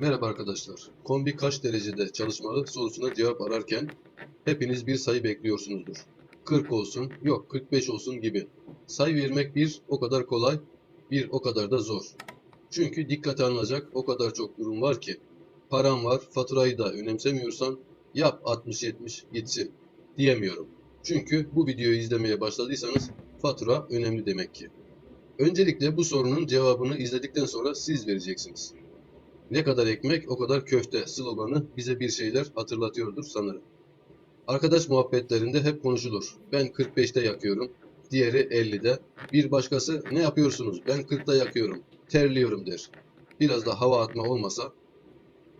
Merhaba arkadaşlar. Kombi kaç derecede çalışmalı sorusuna cevap ararken hepiniz bir sayı bekliyorsunuzdur. 40 olsun, yok 45 olsun gibi. Sayı vermek bir o kadar kolay, bir o kadar da zor. Çünkü dikkate alınacak o kadar çok durum var ki. Param var, faturayı da önemsemiyorsan yap 60-70 gitsin diyemiyorum. Çünkü bu videoyu izlemeye başladıysanız fatura önemli demek ki. Öncelikle bu sorunun cevabını izledikten sonra siz vereceksiniz. Ne kadar ekmek o kadar köfte sloganı bize bir şeyler hatırlatıyordur sanırım. Arkadaş muhabbetlerinde hep konuşulur. Ben 45'te yakıyorum, diğeri 50'de. Bir başkası ne yapıyorsunuz? Ben 40'ta yakıyorum, terliyorum der. Biraz da hava atma olmasa.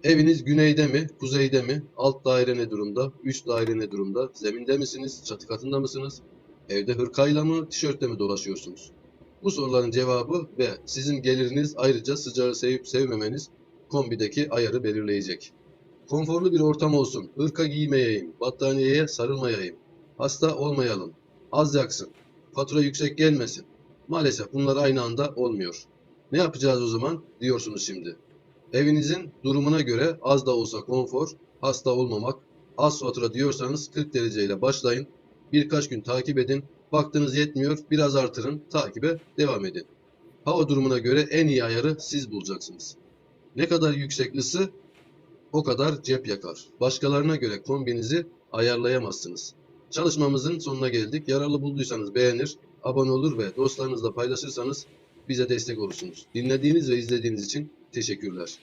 Eviniz güneyde mi, kuzeyde mi? Alt daire ne durumda? Üst daire ne durumda? Zeminde misiniz? Çatı katında mısınız? Evde hırkayla mı, tişörtle mi dolaşıyorsunuz? Bu soruların cevabı ve sizin geliriniz ayrıca sıcağı sevip sevmemeniz kombideki ayarı belirleyecek. Konforlu bir ortam olsun, ırka giymeyeyim, battaniyeye sarılmayayım, hasta olmayalım, az yaksın, fatura yüksek gelmesin. Maalesef bunlar aynı anda olmuyor. Ne yapacağız o zaman diyorsunuz şimdi. Evinizin durumuna göre az da olsa konfor, hasta olmamak, az fatura diyorsanız 40 dereceyle başlayın. Birkaç gün takip edin. Baktınız yetmiyor, biraz artırın, takibe devam edin. Hava durumuna göre en iyi ayarı siz bulacaksınız. Ne kadar yüksek ısı o kadar cep yakar. Başkalarına göre kombinizi ayarlayamazsınız. Çalışmamızın sonuna geldik. Yararlı bulduysanız beğenir, abone olur ve dostlarınızla paylaşırsanız bize destek olursunuz. Dinlediğiniz ve izlediğiniz için teşekkürler.